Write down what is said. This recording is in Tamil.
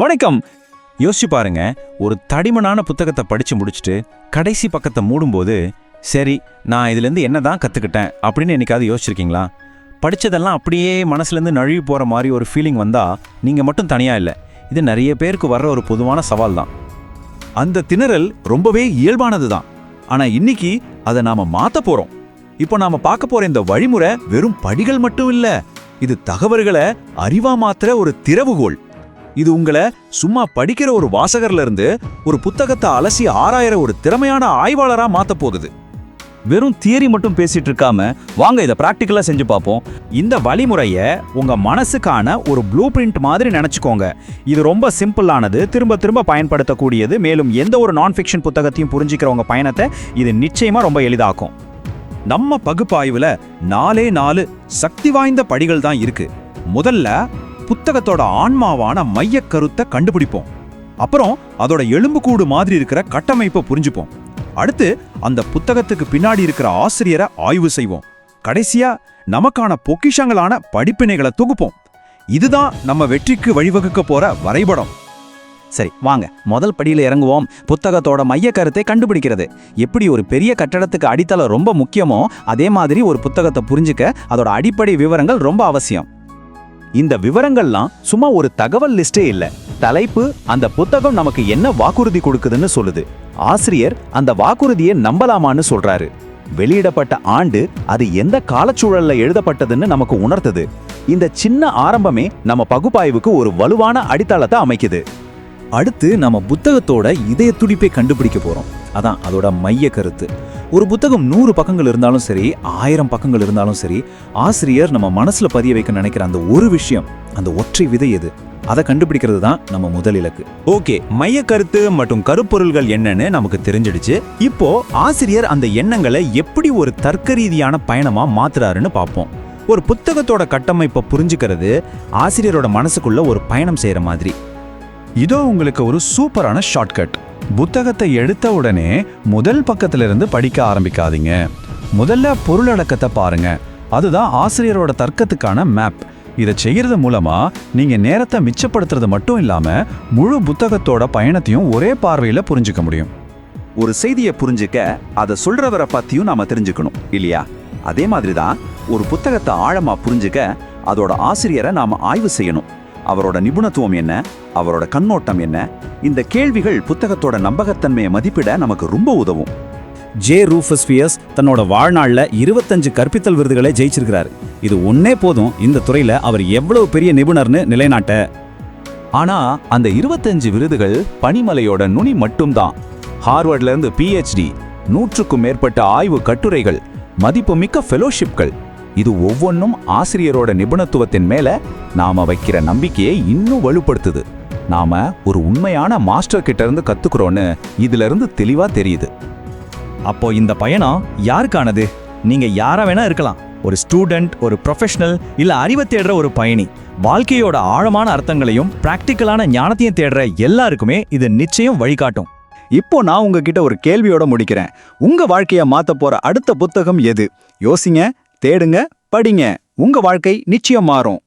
வணக்கம். யோசிச்சு பாருங்க. ஒரு தடிமனான புத்தகத்தை படிச்சு முடிச்சுட்டு கடைசி பக்கத்தை மூடும்போது சரி நான் இதுலேருந்து என்ன தான் கற்றுக்கிட்டேன் அப்படின்னு என்னைக்காவது யோசிச்சிருக்கீங்களா? படித்ததெல்லாம் அப்படியே மனசுலேருந்து நழுவி போகிற மாதிரி ஒரு ஃபீலிங் வந்தால் நீங்கள் மட்டும் தனியாக இல்லை. இது நிறைய பேருக்கு வர்ற ஒரு பொதுவான சவால் தான். அந்த திணறல் ரொம்பவே இயல்பானது தான். ஆனால் இன்னைக்கு அதை நாம் மாற்ற போகிறோம் இப்போ நாம் பார்க்க போகிற இந்த வழிமுறை வெறும் படிகள் மட்டும் இல்லை இது தகவல்களை அறிவா மாத்திர ஒரு திறவுகோள் இது உங்களை சும்மா படிக்கிற ஒரு வாசகர்ல இருந்து ஒரு புத்தகத்தை அலசி ஆராயிற ஒரு திறமையான ஆய்வாளரா மாத்த போகுது. வெறும் தியரி மட்டும் பேசிட்டு இருக்காம வாங்க இதை பிராக்டிக்கலா செஞ்சு பார்ப்போம். இந்த வழிமுறைய உங்க மனசுக்கான ஒரு ப்ளூ பிரிண்ட் மாதிரி நினைச்சுக்கோங்க. இது ரொம்ப சிம்பிளானது திரும்ப திரும்ப பயன்படுத்தக்கூடியது மேலும் எந்த ஒரு நான் ஃபிக்ஷன் புத்தகத்தையும் புரிஞ்சுக்கிறவங்க பயணத்தை இது நிச்சயமா ரொம்ப எளிதாக்கும். நம்ம பகுப்பாய்வுல நாலே நாலு சக்தி வாய்ந்த படிகள் தான் இருக்கு. முதல்ல புத்தகத்தோட ஆன்மாவான மையக் கருத்தை கண்டுபிடிப்போம். அப்புறம் அதோட எலும்புக்கூடு மாதிரி இருக்கிற கட்டமைப்பை புரிஞ்சுப்போம். அடுத்து அந்த புத்தகத்துக்கு பின்னாடி இருக்கிற ஆசிரியரை ஆய்வு செய்வோம். கடைசியா நமக்கான பொக்கிஷங்களான படிப்பினைகளை தொகுப்போம். இதுதான் நம்ம வெற்றிக்கு வழிவகுக்க போற வரைபடம். சரி வாங்க. முதல் படியில் இறங்குவோம். புத்தகத்தோட மைய கருத்தை கண்டுபிடிக்கிறது. எப்படி ஒரு பெரிய கட்டடத்துக்கு அடித்தளம் ரொம்ப முக்கியமோ அதே மாதிரி ஒரு புத்தகத்தை புரிஞ்சுக்க அதோட அடிப்படை விவரங்கள் ரொம்ப அவசியம். இந்த விவரங்கள்லாம் சும்மா ஒரு தகவல் லிஸ்டே இல்ல. தலைப்பு அந்த புத்தகம் நமக்கு என்ன வாக்குறுதி கொடுக்குதுன்னு சொல்லுது. ஆசிரியர் அந்த வாக்குறுதியை நம்பலாமான்னு சொல்றாரு. வெளியிடப்பட்ட ஆண்டு அது எந்த காலச்சூழல்ல எழுதப்பட்டதுன்னு நமக்கு உணர்த்துது. இந்த சின்ன ஆரம்பமே நம்ம பகுப்பாய்வுக்கு ஒரு வலுவான அடித்தளத்தை அமைக்குது. அடுத்து நம்ம புத்தகத்தோட இதய துடிப்பை கண்டுபிடிக்க போறோம். அதான் அதோட மைய கருத்து. ஒரு புத்தகம் நூறு பக்கங்கள் இருந்தாலும் சரி ஆயிரம் பக்கங்கள் இருந்தாலும் சரி ஆசிரியர் நம்ம மனசில் பதிய வைக்க நினைக்கிற அந்த ஒரு விஷயம் அந்த ஒற்றை விதை எது? அதை கண்டுபிடிக்கிறது தான் நம்ம முதல் இலக்கு. ஓகே மைய கருத்து மற்றும் கருப்பொருள்கள் என்னன்னு நமக்கு தெரிஞ்சிடுச்சு. இப்போ ஆசிரியர் அந்த எண்ணங்களை எப்படி ஒரு தர்க்க ரீதியான பயணமா மாத்துறாருன்னு பார்ப்போம். ஒரு புத்தகத்தோட கட்டமைப்பை புரிஞ்சுக்கிறது ஆசிரியரோட மனசுக்குள்ள ஒரு பயணம் செய்யற மாதிரி. இதோ உங்களுக்கு ஒரு சூப்பரான ஷார்ட்கட் புத்தகத்தை எடுத்த உடனே முதல் பக்கத்திலிருந்து படிக்க ஆரம்பிக்காதீங்க. முதல்ல பொருளடக்கத்தை பாருங்க. அதுதான் ஆசிரியரோட தர்க்கத்துக்கான மேப் இதை செய்கிறது மூலமாக நீங்கள் நேரத்தை மிச்சப்படுத்துறது மட்டும் இல்லாமல் முழு புத்தகத்தோட பயணத்தையும் ஒரே பார்வையில் புரிஞ்சுக்க முடியும். ஒரு செய்தியை புரிஞ்சுக்க அதை சொல்கிறவரை பற்றியும் நாம் தெரிஞ்சுக்கணும் இல்லையா? அதே மாதிரி தான் ஒரு புத்தகத்தை ஆழமாக புரிஞ்சுக்க அதோட ஆசிரியரை நாம் ஆய்வு செய்யணும். அவரோட நிபுணத்துவம் என்ன? அவரோட கண்ணோட்டம் என்ன? இந்த கேள்விகள் புத்தகத்தோட நம்பகத்தன்மையை மதிப்பிட நமக்கு ரொம்ப உதவும். ஜே ரூஃபஸ்பியஸ் தன்னோட வாழ்நாளில் இருபத்தஞ்சு கற்பித்தல் விருதுகளை ஜெயிச்சிருக்கிறார். இது ஒன்னே போதும் இந்த துறையில் அவர் எவ்வளவு பெரிய நிபுணர்னு நிலைநாட்ட. ஆனா அந்த இருபத்தஞ்சு விருதுகள் பனிமலையோட நுனி மட்டும்தான். ஹார்வர்ட்லேருந்து பிஹெச்டி நூற்றுக்கும் மேற்பட்ட ஆய்வு கட்டுரைகள் மதிப்புமிக்க ஃபெலோஷிப்கள் இது ஒவ்வொன்றும் ஆசிரியரோட நிபுணத்துவத்தின் மேல நாம வைக்கிற நம்பிக்கையை இன்னும் வலுப்படுத்துது. நாம ஒரு உண்மையான மாஸ்டர் கிட்ட இருந்து கத்துக்கிறோன்னு இதுல இருந்து தெளிவா தெரியுது. அப்போ இந்த பயணம் யாருக்கானது? நீங்க யாரா வேணா இருக்கலாம். ஒரு ஸ்டூடெண்ட் ஒரு ப்ரொஃபஷனல் இல்ல அறிவை தேடுற ஒரு பயணி. வாழ்க்கையோட ஆழமான அர்த்தங்களையும் பிராக்டிக்கலான ஞானத்தையும் தேடுற எல்லாருக்குமே இது நிச்சயம் வழிகாட்டும். இப்போ நான் உங்ககிட்ட ஒரு கேள்வியோட முடிக்கிறேன். உங்க வாழ்க்கையை மாத்த போற அடுத்த புத்தகம் எது? யோசிங்க. தேடுங்க படிங்க. உங்க வாழ்க்கை நிச்சயம் மாறும்.